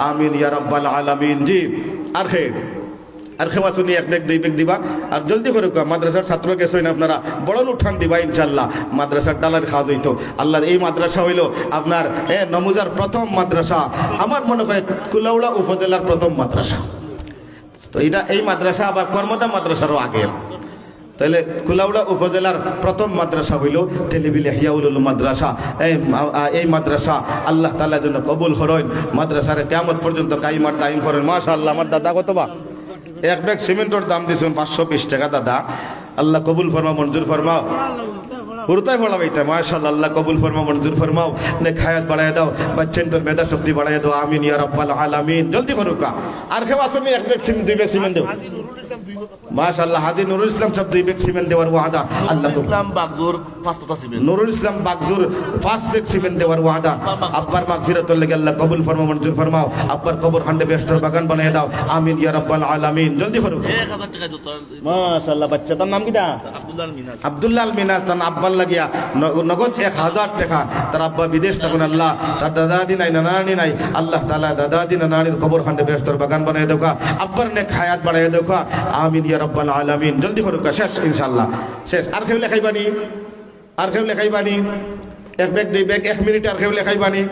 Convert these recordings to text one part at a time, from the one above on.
আমিন এক দুই দিবা। আর জলদি মাদ্রাসার আপনারা? উঠান দিবা ডালার আল্লাহ এই মাদ্রাসা হইল আপনার, এ, নমুজার প্রথম মাদ্রাসা। আমার মনে উপজেলার প্রথম মাদ্রাসা। তো এটা এই মাদ্রাসা আবার কর্মদা মাদ্রাসারও আগের। তাহলে কুলাউড়া উপজেলার প্রথম মাদ্রাসা হইল তেলিবিল হিয়াউল মাদ্রাসা। এই এই মাদ্রাসা আল্লাহ তাল্লাহ জন্য কবুল হরইন মাদ্রাসারে কেমন পর্যন্ত কাইমার টাইম করেন। মাশা আল্লাহ আমার দাদা কত বা? এক ব্যাগ সিমেন্টর দাম দিয়েছেন পাঁচশো বিশ টাকা, দাদা। আল্লাহ কবুল ফরমা মঞ্জুর ফরমাও। উড়তাই ফলা বাইতে মাশাআল্লাহ আল্লাহ কবুল ফরমা মঞ্জুর ফরমাও। নে খায়াত বাড়ায় দাও বাচ্চেন তোর মেধা শক্তি বাড়ায় দাও। আমিন ইয়া রাব্বাল আলামিন। জলদি করুকা আর খেবা আসনি এক ব্যাগ সিমেন্ট দুই ব্যাগ সিমেন্ট দেও। মাশাআল্লাহ হাজি নুরুল ইসলাম সব দুই ব্যাগ সিমেন্ট দেওয়ার ওয়াদা। আল্লাহ কবুল। ইসলাম বাগদুর পাসপোর্ট আসিবেন নুরুল ইসলাম বাগজুর ফার্স্ট বেক সিমেন্ট দেওয়ার ওয়াদা। আব্বার মাগফিরাতুল লাগি আল্লাহ কবুল ফরমাও মঞ্জুর ফরমাও। আব্বার কবর হান্ডে বেস্টর বাগান বানিয়ে দাও। আমিন ইয়া রাব্বাল আলামিন। জলদি করুকা। এক হাজার টাকা দিত মাশাআল্লাহ বাচ্চা তার নাম কিটা আব্দুল্লাহ মিনাজ আব্দুল্লাহ আল মিনাজ তার আব্বার লাগিয়া নগদ এক হাজার টাকা। তার আব্বা বিদেশ তখন আল্লাহ। তার দাদা দি নাই, নানানি নাই। আল্লাহ তালা দাদা দি নানানির কবর খান্ডে ব্যস্ত বাগান বানিয়ে দেখা আব্বার নে খায়াত বাড়াই দেখা আমিন ইয়া রব্বাল আলামিন। জলদি করুক, শেষ ইনশাল্লাহ শেষ। আর কেউ লেখাইবানি? আর কেউ লেখাইবানি? এক ব্যাগ দুই ব্যাগ এক মিনিট আর কেউ লেখাইবানি?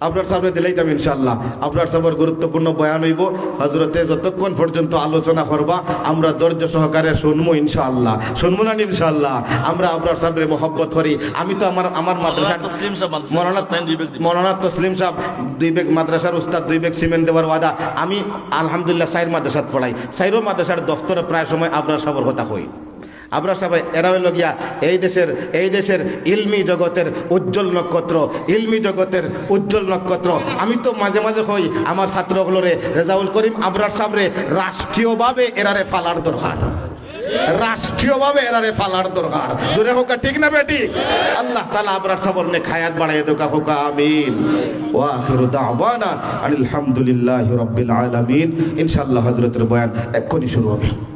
আপনার সামনে দিলাইতাম ইনশাল্লাহ আপনার সবার গুরুত্বপূর্ণ বয়ান হইব। হজরতে যতক্ষণ পর্যন্ত আলোচনা করবা আমরা ধৈর্য সহকারে শুনব ইনশাল্লাহ শুনব না ইনশাল্লাহ আমরা আপনার সামনে মহব্বত করি। আমি তো আমার আমার মাদ্রাসা মৌলানা তসলিম সাহেব দুই বেগ মাদ্রাসার উস্তাদ দুই বেগ সিমেন্ট দেওয়ার ওয়াদা। আমি আলহামদুলিল্লাহ সাইর মাদ্রাসাত পড়াই। সাইরো মাদ্রাসার দফতরে প্রায় সময় আপনার সবর কথা হই আমরা সবাই এরা এই দেশের এই দেশের ইলমি জগতের উজ্জ্বল নক্ষত্র, ইলমি জগতের উজ্জ্বল নক্ষত্র। আমি তো মাঝে মাঝে হই আমার ছাত্রগুলোরে, রেজাউল করিম আবরার সাবরে রাষ্ট্রীয়ভাবে এরারে ফালার দরকার। রাষ্ট্রীয়ভাবে এরারে ফালার দরকার। জোরে হোক ঠিক না বেটি আল্লাহ তালা আবরার সাবরনে খায়াত বাড়াই দোকা হোক, আমিন। ওয়া আখিরু দাওয়ানা আলহামদুলিল্লাহি রাব্বিল আলামিন। ইনশাআল্লাহ হযরতের বয়ান এক্ষুনি শুরু হবে।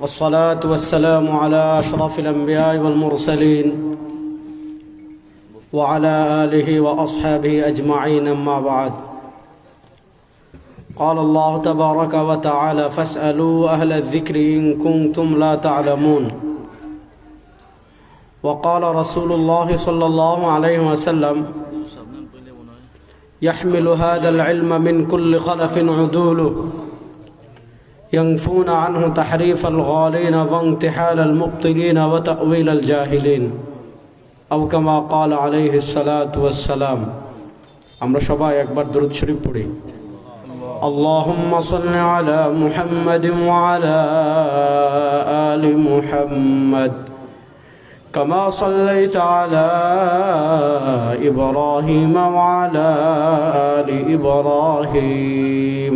والصلاة والسلام على أشرف الأنبياء والمرسلين وعلى آله وأصحابه أجمعين أما بعد. قال الله تبارك وتعالى فاسألوا أهل الذكر إن كنتم لا تعلمون وقال رسول الله صلى الله عليه وسلم يحمل هذا العلم من كل خلف عدوله ينفون عنه تحريف الغالين وانتحال المبطلين وتأويل الجاهلين أو كما قال عليه الصلاة والسلام আমরা সবাই একবার দরুদ শরীফ পড়ি اللهم صل على محمد وعلى آل محمد كما صليت على إبراهيم وعلى آل إبراهيم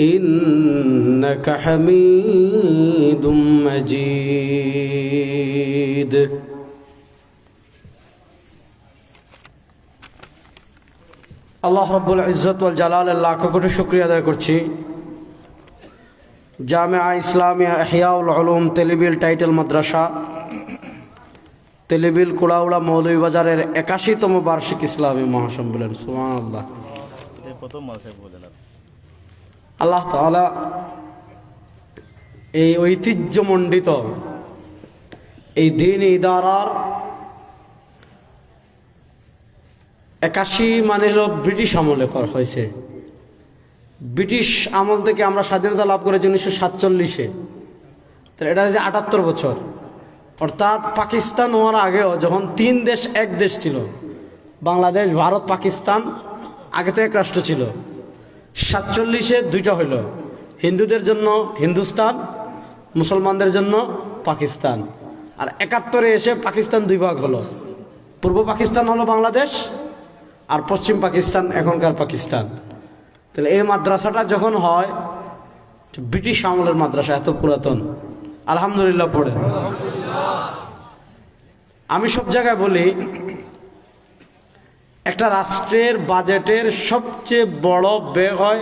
إنك حميد مجيد আল্লাহ রব্বুল ইজ্জত ওয়াল জালালের লাখো কোটি শুক্রিয়া আদায় করছি জামিয়া ইসলামিয়া এহিয়াউল উলুম তেলিবিল টাইটেল মাদ্রাসা তেলিবিল কুড়াউড়া মৌলভীবাজারের একাশিতম বার্ষিক ইসলামী মহাসম্মেলন সুমান আল্লাহ প্রথম মাল সাহেব বলেন আল্লাহ তাআলা এই ঐতিহ্যমণ্ডিত এই দিন ইদারার একাশি মানে হলো ব্রিটিশ আমলে করা হয়েছে। ব্রিটিশ আমল থেকে আমরা স্বাধীনতা লাভ করেছি উনিশশো সাতচল্লিশে। তাহলে এটা হচ্ছে আটাত্তর বছর। অর্থাৎ পাকিস্তান হওয়ার আগেও যখন তিন দেশ এক দেশ ছিল, বাংলাদেশ, ভারত, পাকিস্তান আগে তো এক রাষ্ট্র ছিল। সাতচল্লিশে দুইটা হইল। হিন্দুদের জন্য হিন্দুস্তান, মুসলমানদের জন্য পাকিস্তান। আর একাত্তরে এসে পাকিস্তান দুই ভাগ হলো। পূর্ব পাকিস্তান হলো বাংলাদেশ, আর পশ্চিম পাকিস্তান এখনকার পাকিস্তান। তাহলে এই মাদ্রাসাটা যখন হয়, ব্রিটিশ আমলের মাদ্রাসা, এত পুরাতন। আলহামদুলিল্লাহ পড়ে। আমি সব জায়গায় বলি একটা রাষ্ট্রের বাজেটের সবচেয়ে বড় ব্যয় হয়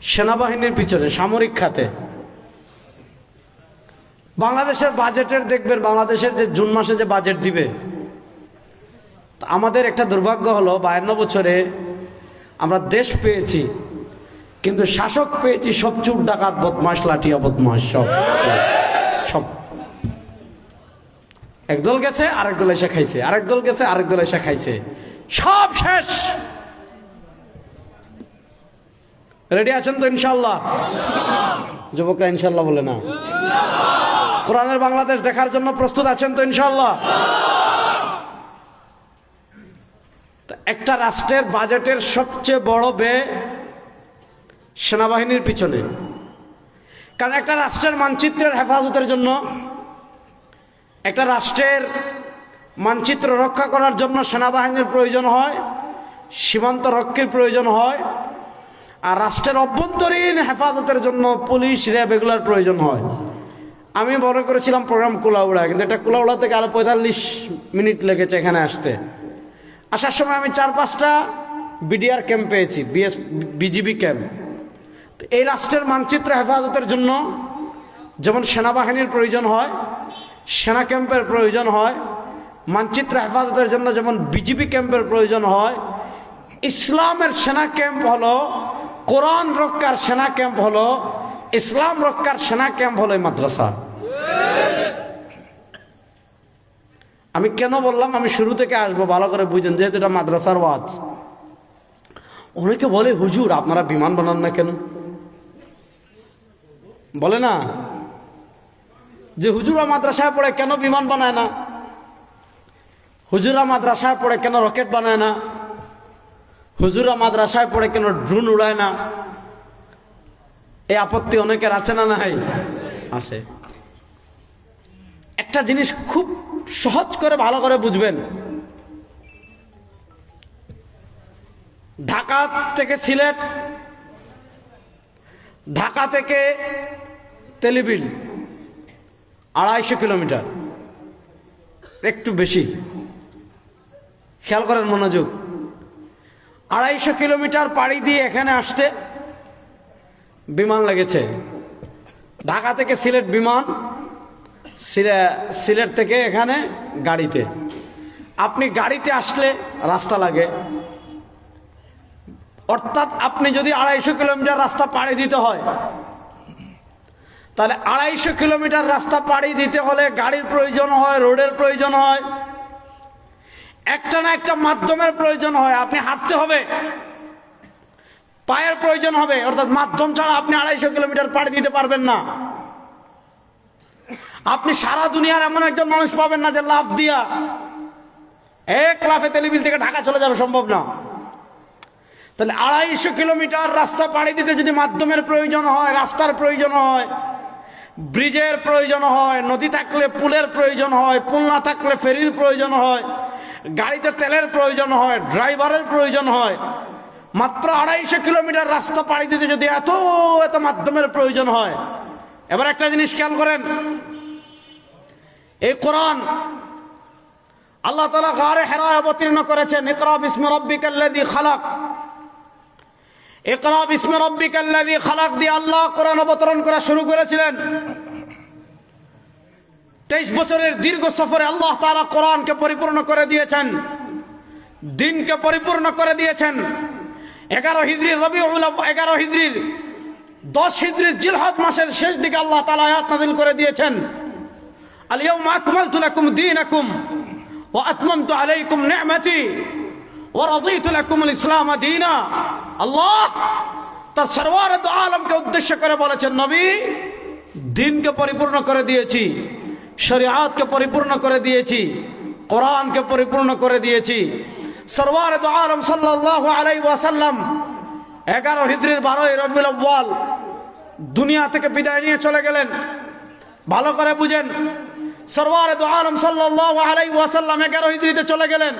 সেনাবাহিনীর পিছনে, সামরিক খাতে। বাংলাদেশের বাজেটের দেখবেন, বাংলাদেশের যে জুন মাসে যে বাজেট দিবে আমাদের একটা দুর্ভাগ্য হলো, বায়ান্ন বছরে আমরা দেশ পেয়েছি, কিন্তু শাসক পেয়েছি সব চুপ ডাকাত বদমাস লাঠিয়া বদমাস সব। সব। একদল গেছে, আরেক দল এসে খাইছে। আরেক দল গেছে, আরেক দল এসে খাইছে। সব শেষ। রেডি আছেন তো ইনশাল্লাহ যুবকরা ইনশাল্লাহ বলে না। কোরআনের বাংলাদেশ দেখার জন্য প্রস্তুত আছেন তো ইনশাল্লাহ একটা রাষ্ট্রের বাজেটের সবচেয়ে বড় ব্যয় সেনাবাহিনীর পিছনে। কারণ একটা রাষ্ট্রের মানচিত্রের হেফাজতের জন্য একটা রাষ্ট্রের মানচিত্র রক্ষা করার জন্য সেনাবাহিনীর প্রয়োজন হয়, সীমান্ত রক্ষীর প্রয়োজন হয়, আর রাষ্ট্রের অভ্যন্তরীণ হেফাজতের জন্য পুলিশ, র্যাব এগুলোর প্রয়োজন হয়। আমি মনে করেছিলাম প্রোগ্রাম কুলাউড়া, কিন্তু এটা কুলাউড়া থেকে আরও পঁয়তাল্লিশ মিনিট লেগেছে এখানে আসতে। আসার সময় আমি চার পাঁচটা বিডিআর ক্যাম্প পেয়েছি, বিএস, বিজিবি ক্যাম্প। এই রাষ্ট্রের মানচিত্র হেফাজতের জন্য যেমন সেনাবাহিনীর প্রয়োজন হয় সেনা ক্যাম্পের প্রয়োজন হয়, মানচিত্র হেফাজতের জন্য যেমন বিজিবি ক্যাম্পের প্রয়োজন হয়, ইসলামের সেনা ক্যাম্প হলো, কোরআন রক্ষার সেনা ক্যাম্প হলো, ইসলাম রক্ষার সেনা ক্যাম্প হলো মাদ্রাসা। আমি কেন বললাম আমি শুরু থেকে আসব, ভালো করে বুঝেন, যেহেতু এটা মাদ্রাসার ওয়াজ। অনেকে বলে, হুজুর, আপনারা বিমান বানান না কেন? বলে না। যে হুজুরা মাদ্রাসায় পড়ে কেন বিমান বানায় না? হুজুরা মাদ্রাসায় পড়ে কেন রকেট বানায় না? হুজুরা মাদ্রাসায় পড়ে কেন ড্রোন উড়ায় না? এই আপত্তি অনেকের আছে না নাই? আছে। একটা জিনিস খুব সহজ করে ভালো করে বুঝবেন। ঢাকা থেকে সিলেট, ঢাকা থেকে তেলিবিল আড়াইশো কিলোমিটার। একটু বেশি। খেয়াল করেন মনোযোগ। আড়াইশো কিলোমিটার পাড়ি দিয়ে এখানে আসতে বিমান লেগেছে। ঢাকা থেকে সিলেট বিমান, সিলে- সিলেট থেকে এখানে গাড়িতে। আপনি গাড়িতে আসলে রাস্তা লাগে। অর্থাৎ আপনি যদি আড়াইশো কিলোমিটার রাস্তা পাড়ি দিতে হয় তাহলে আড়াইশো কিলোমিটার রাস্তা পাড়ি দিতে হলে গাড়ির প্রয়োজন হয়, রোডের প্রয়োজন হয়। একটা না একটা মাধ্যমের প্রয়োজন হয়, আপনি হাঁটতে হবে। পায়ের প্রয়োজন হবে, অর্থাৎ মাধ্যম ছাড়া আপনি আড়াইশো কিলোমিটার পাড়ি দিতে পারবেন না। আপনি সারা দুনিয়ার এমন একজন মানুষ পাবেন না যে লাভ দিয়া এক লাফে তেলিবিল থেকে ঢাকা চলে যাবে, সম্ভব না। তাহলে আড়াইশো কিলোমিটার রাস্তা পাড়ি দিতে যদি মাধ্যমের প্রয়োজন হয়, রাস্তার প্রয়োজন হয় ব্রিজের প্রয়োজন হয়, নদী থাকলে পুলের প্রয়োজন হয়, পুল না থাকলে ফেরির প্রয়োজন হয়, গাড়িতে তেলের প্রয়োজন হয়, ড্রাইভারের প্রয়োজন হয়, মাত্র আড়াইশো কিলোমিটার রাস্তা পাড়ি দিতে যদি এত এত মাধ্যমের প্রয়োজন হয়। এবার একটা জিনিস খেয়াল করেন, এই কোরআন আল্লাহ তালা গারে হেরায় অবতীর্ণ করেছেন, ইকরা বিস্মি রব্বিকাল্লাযী খালাক। একরা বিসমে রব্বিকাল্লাদি খালাক দিয়ে আল্লাহ কোরআন অবতরণ করা শুরু করেছিলেন। তেইশ বছরের দীর্ঘ সফরে আল্লাহ তারা কোরআনকে পরিপূর্ণ করে দিয়েছেন, দিনকে পরিপূর্ণ করে দিয়েছেন। এগারো হিজড়ির রবি এগারো হিজড়ির দশ হিজড়ির জিলহজ মাসের শেষ দিকে আল্লাহ তালা আয়াত নাজিল করে দিয়েছেন। আলিয়ম আকমাল তুলাকুম দিন আকুম ও আত্মন্ত আলাইকুম নেমতি ও রজিতুল আকুমুল ইসলাম দিনা। আল্লাহ তার সরওয়ার আলমকে উদ্দেশ্য করে বলেছেন, নবী, দিনকে পরিপূর্ণ করে দিয়েছি, শরিয়াতকে পরিপূর্ণ করে দিয়েছি, কোরআনকে পরিপূর্ণ করে দিয়েছি। সরওয়ার আলম সাল্লাল্লাহু আলাইহি ওয়াসাল্লাম এগারো হিজরির বারোই রবিউল আউয়াল দুনিয়া থেকে বিদায় নিয়ে চলে গেলেন। ভালো করে বুঝেন, সরওয়ার আলম সাল্লাল্লাহু আলাইহি ওয়াসাল্লাম এগারো হিজরিতে চলে গেলেন।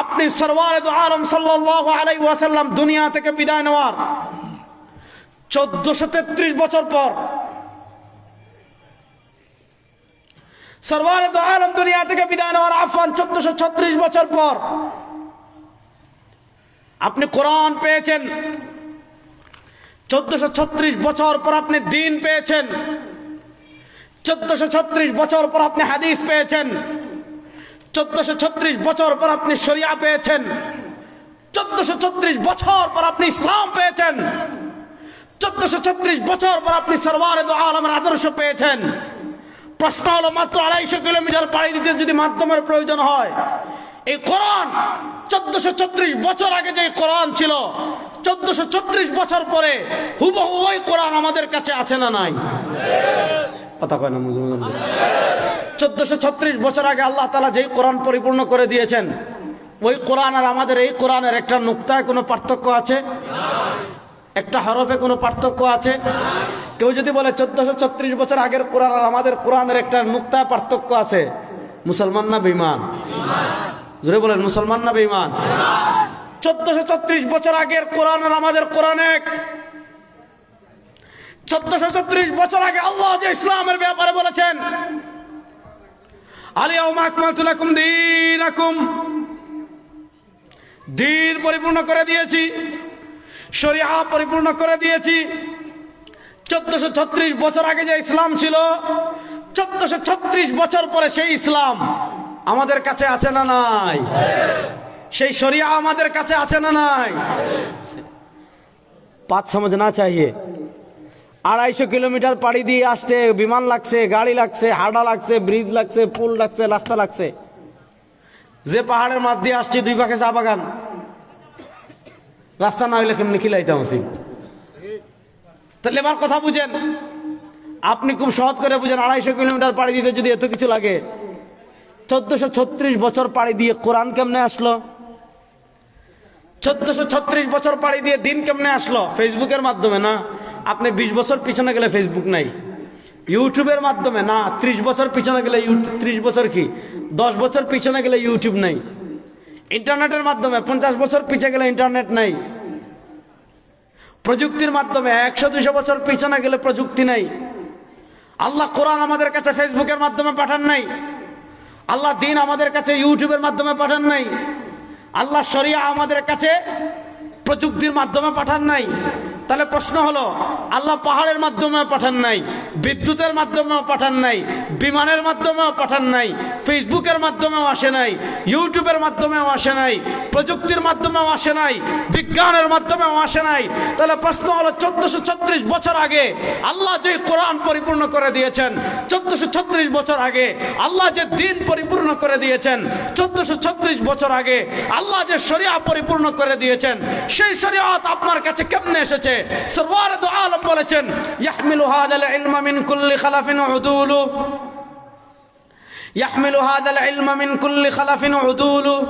আপনি সরওয়ার আলম সাল্লাল্লাহু আলাইহি ওয়াসাল্লাম দুনিয়া থেকে বিদায় নেওয়ার চোদ্দশো তেত্রিশ বছর পর সরওয়ার আলম দুনিয়া থেকে বিদায় নেওয়ার আফান চোদ্দশো ছত্রিশ বছর পর আপনি কোরআন পেয়েছেন। চোদ্দশো ছত্রিশ বছর পর আপনি দিন পেয়েছেন। চোদ্দশো ছত্রিশ বছর পর আপনি হাদিস পেয়েছেন। চোদ্দশো ছত্রিশ বছর পর আপনি শরিয়া পেয়েছেন। চোদ্দশো ছত্রিশ বছর পর আপনি ইসলাম পেয়েছেন। চোদ্দশো ছত্রিশ বছর পর আপনি সরওয়ার আলমের আদর্শ পেয়েছেন। প্রশ্ন হলো মাত্র আড়াইশো কিলোমিটার পাড়ি দিতে যদি মাধ্যমের প্রয়োজন হয়, এই কোরআন, চোদ্দশো ছত্রিশ বছর আগে যে কোরআন ছিল, চোদ্দশো ছত্রিশ বছর পরে হুবহু ওই কোরআন আমাদের কাছে আছে না নাই? কথা কয় না, মুসলমান? চোদ্দশো ছত্রিশ বছর আগে আল্লাহ তালা যেই কোরআন পরিপূর্ণ করে দিয়েছেন, ওই কোরআন আর আমাদের এই কোরআনের একটা নুক্তায় কোনো পার্থক্য আছে? একটা হরফে কোনো পার্থক্য আছে? কেউ যদি বলে চোদ্দশো ছত্রিশ বছর আগের কোরআন আর আমাদের কোরআনের একটা নুক্তায় পার্থক্য আছে, মুসলমান না বেইমান জোরে বলেন, মুসলমান না বেইমান চোদ্দশো ছত্রিশ বছর আগের কোরআন আর আমাদের কোরআন এক। চোদ্দশো ছত্রিশ বছর আগে আল্লাহ যে ইসলামের ব্যাপারে বলেছেন দিন পরিপূর্ণ করে দিয়েছি, শরিয়া পরিপূর্ণ করে দিয়েছি। চোদ্দশো ছত্রিশ বছর আগে যে ইসলাম ছিল, চোদ্দশো ছত্রিশ বছর পরে সেই ইসলাম আমাদের কাছে আছে না নাই? সেই শরিয়া আমাদের কাছে আছে না নাই? পাঁচ সমাজ না চাইয়ে আড়াইশো কিলোমিটার পাড়ি দিয়ে আসতে বিমান লাগছে, গাড়ি লাগছে হাডা লাগছে ব্রিজ লাগছে পুল লাগছে, রাস্তা লাগছে। যে পাহাড়ের মাছ দিয়ে আসছে, দুই পাখে চা বাগান। রাস্তা না হইলে কেমনি খিলাইতাম তাহলে এবার কথা বুঝেন। আপনি খুব সহজ করে বুঝেন, আড়াইশো কিলোমিটার পাড়ি দিতে যদি এত কিছু লাগে। চোদ্দশো ছত্রিশ বছর পাড়ি দিয়ে কোরআন কেমনে আসলো? চোদ্দশো ছত্রিশ বছর পাড়ি দিয়ে দিন কেমনে আসলো? ফেসবুকের মাধ্যমে না? আপনি বিশ বছর পিছনে গেলে ফেসবুক নাই। ইউটিউবের মাধ্যমে না, ত্রিশ বছর পিছনে গেলে ত্রিশ বছর কি? দশ বছর পিছনে গেলে ইউটিউব নাই। ইন্টারনেটের মাধ্যমে পঞ্চাশ বছর পিছিয়ে গেলে ইন্টারনেট নাই। প্রযুক্তির মাধ্যমে একশো, দুশো বছর পিছনে গেলে প্রযুক্তি নাই। আল্লাহ কোরআন আমাদের কাছে ফেসবুকের মাধ্যমে পাঠান নাই। আল্লাহ দিন আমাদের কাছে ইউটিউবের মাধ্যমে পাঠান নাই। আল্লাহ শরিয়া আমাদের কাছে প্রযুক্তির মাধ্যমে পাঠান নাই। তাহলে প্রশ্ন হলো, আল্লাহ পাহাড়ের মাধ্যমে পাঠান নাই, বিদ্যুতের মাধ্যমেও পাঠান নাই, বিমানের মাধ্যমেও পাঠান নাই, ফেসবুকের মাধ্যমেও আসে নাই, ইউটিউবের মাধ্যমেও আসে নাই, প্রযুক্তির মাধ্যমেও আসে নাই, বিজ্ঞানের মাধ্যমেও আসে নাই। তাহলে প্রশ্ন হলো, চোদ্দশো ছত্রিশ বছর আগে আল্লাহ যে কোরআন পরিপূর্ণ করে দিয়েছেন, চোদ্দশো ছত্রিশ বছর আগে আল্লাহ যে দিন পরিপূর্ণ করে দিয়েছেন, চোদ্দশো ছত্রিশ বছর আগে আল্লাহ যে শরিয়া পরিপূর্ণ করে দিয়েছেন, সেই শরিয়াত আপনার কাছে কেমনে এসেছে? সরওয়ার দু আলম বলেছেন ইয়াহমিলু হাদাল ইলমা মিন কুল্লি খালাফিন উদুলু يحمل هذا العلم من كل خلف عدول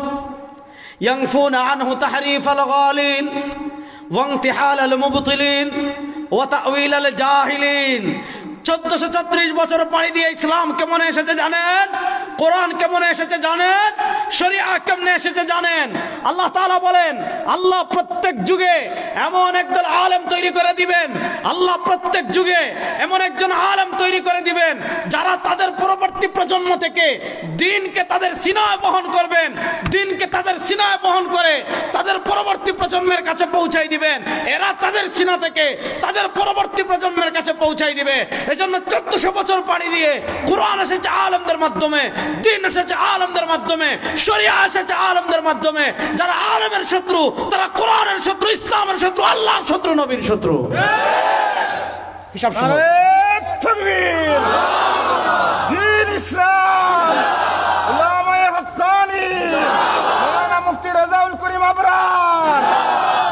ينفون عنه تحريف الغالين وانتحال المبطلين وتأويل الجاهلين চোদ্দশো ছত্রিশ বছর পাড়ি দিয়ে ইসলাম কেমন এসেছে জানেন? কোরআন কেমন এসেছে জানেন? শরিয়া কেমন এসেছে জানেন? আল্লাহ তাআলা বলেন, আল্লাহ প্রত্যেক যুগে এমন একদল আলেম তৈরি করে দিবেন। আল্লাহ প্রত্যেক যুগে এমন একজন আলেম তৈরি করে দিবেন, যারা তাদের পরবর্তী প্রজন্ম থেকে দিনকে তাদের সিনায় বহন করবেন, দিনকে তাদের সিনায় বহন করে তাদের পরবর্তী প্রজন্মের কাছে পৌঁছাই দিবেন। এরা তাদের সিনা থেকে তাদের পরবর্তী প্রজন্মের কাছে পৌঁছাই দিবে। এজন্য চোদ্দশো বছর পাড়ি দিয়ে কোরআন এসেছে আলমদের মাধ্যমে দিন এসেছে আলমদের মাধ্যমে সরিয়া এসেছে আলমদের মাধ্যমে। যারা আলমের শত্রু তারা কোরআনের শত্রু ইসলামের শত্রু আল্লাহ শত্রু নবীর শত্রু।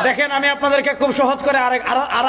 দেখেন আমি আপনাদেরকে খুব সহজ করে আরেক আর